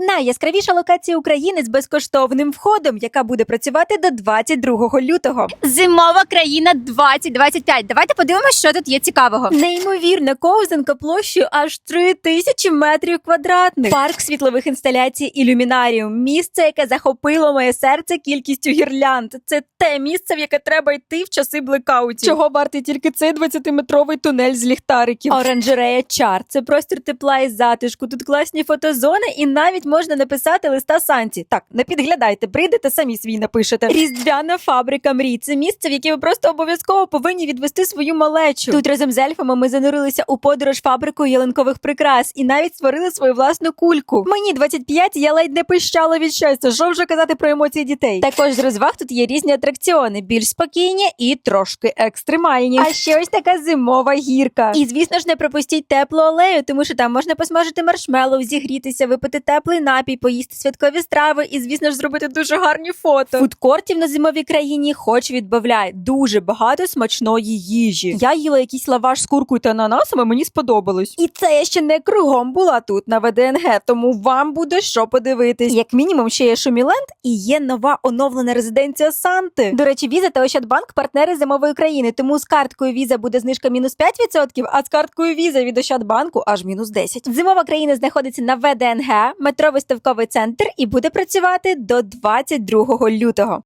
Найяскравіша локація України з безкоштовним входом, яка буде працювати до 22 лютого. Зимова країна 2025. Давайте подивимося, що тут є цікавого. Неймовірна ковзанка площею аж 3 тисячі метрів квадратних. Парк світлових інсталяцій Ілюмінаріум. Місце, яке захопило моє серце кількістю гірлянд. Це те місце, в яке треба йти в часи блекаутів. Чого вартий тільки цей 20-метровий тунель з ліхтариків. Оранжерея чар. Це простір тепла і затишку. Тут класні фотозони, і навіть можна написати листа Санті. Так, не підглядайте, прийдете самі свій напишете. Різдвяна фабрика мрій. Це місце, в яке ви просто обов'язково повинні відвести свою малечу. Тут разом з ельфами ми занурилися у подорож фабрикою ялинкових прикрас і навіть створили свою власну кульку. Мені 25, я ледь не пищала від щастя. Що вже казати про емоції дітей? Також з розваг тут є різні атракціони, більш спокійні і трошки екстремальні. А ще ось така зимова гірка. І звісно ж, не пропустіть теплу алею, тому що там можна посмажити маршмеллоу, зігрітися, випити теплий напій, поїсти святкові страви і, звісно ж, зробити дуже гарні фото. Фудкортів на зимовій країні хоч відбавляй. Дуже багато смачної їжі. Я їла якийсь лаваш з куркою та ананасами, мені сподобалось. І це я ще не кругом була тут на ВДНГ, тому вам буде що подивитись. Як мінімум, ще є Шуміленд і є нова оновлена резиденція Санти. До речі, Віза та Ощадбанк партнери зимової країни, тому з карткою Віза буде знижка мінус 5%, а з карткою Віза від Ощадбанку аж мінус 10%. Зимова країна знаходиться на ВДНГ, метро виставковий центр і буде працювати до 22 лютого.